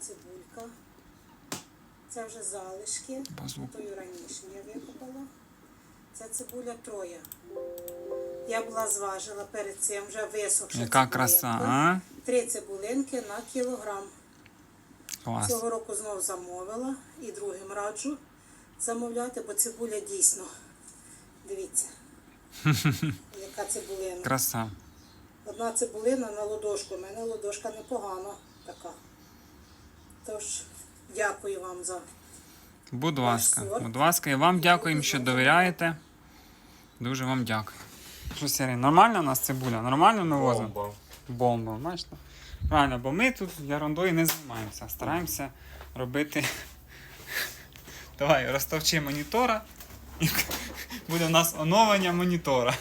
цибулька. Це вже залишки. Тою раніше я викопала. Це цибуля троя. Я була зважила перед цим вже висохша. Яка краса, а? Три цибулинки на кілограм. Клас. Цього року знов замовила і другим раджу замовляти, бо цибуля дійсно. Дивіться, яка цибулина. Краса. Одна цибулина на ладошку. У мене ладошка непогана така. Тож, дякую вам за Будь ласка, будь ласка, і вам дякуємо, що довіряєте. Дуже вам дякую. Що, Сергій, нормально у нас цибуля? Нормально ми возимо? Бомба. Бомба, бачите? Правильно, бо ми тут ерундою не займаємося. Стараємося робити. Давай, розтовчи монітора, і буде у нас оновлення монітора.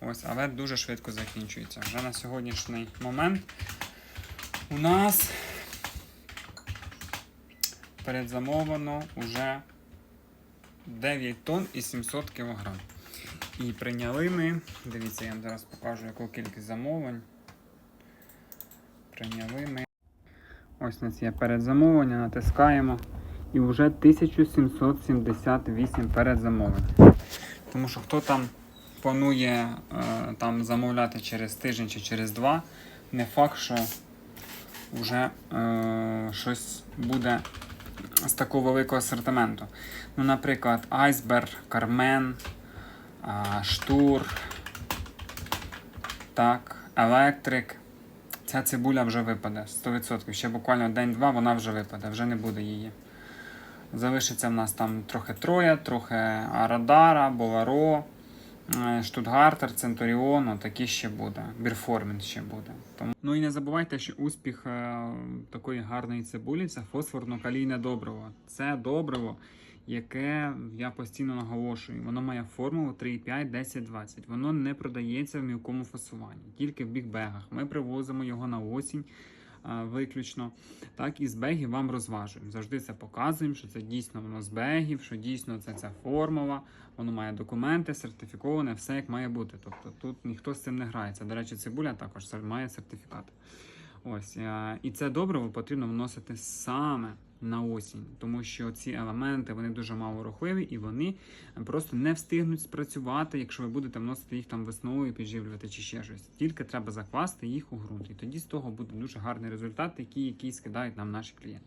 Ось, але дуже швидко закінчується. Вже на сьогоднішній момент у нас передзамовлено вже 9 тонн і 700 кг. І прийняли ми, дивіться, я вам зараз покажу, яку кількість замовлень. Прийняли ми. Ось у нас є передзамовлення, натискаємо. І вже 1778 передзамовлень. Тому що хто там планує е, там замовляти через тиждень чи через два, не факт, що вже е, щось буде з такого великого асортименту. Ну, наприклад, Айсберг, Кармен, Штур, так, Електрик. Ця цибуля вже випаде 100%. Ще буквально день-два вона вже випаде, вже не буде її. Залишиться в нас там трохи Троя, трохи Радара, Боларо, Штутгартер, Центуріон, такі ще буде. Бірформін ще буде. Тому... Ну і не забувайте, що успіх е, такої гарної цибулі це фосфорно-калійне добриво. Це добриво, яке я постійно наголошую. Воно має формулу 3,5, 10, 20. Воно не продається в мілкому фасуванні, тільки в бігбегах. Ми привозимо його на осінь. Е, Виключно, так і з бегів вам розважуємо. Завжди це показуємо, що це дійсно воно з бегів, що дійсно це ця формула, воно має документи, сертифіковане, все як має бути. Тобто тут ніхто з цим не грається. До речі, цибуля також має сертифікат. Ось е, і це добриво потрібно вносити саме на осінь, тому що ці елементи вони дуже мало рухливі і вони просто не встигнуть спрацювати, якщо ви будете вносити їх там весною, підживлювати чи ще щось. Тільки треба закласти їх у ґрунт, і тоді з того буде дуже гарний результат, який, який скидають нам наші клієнти.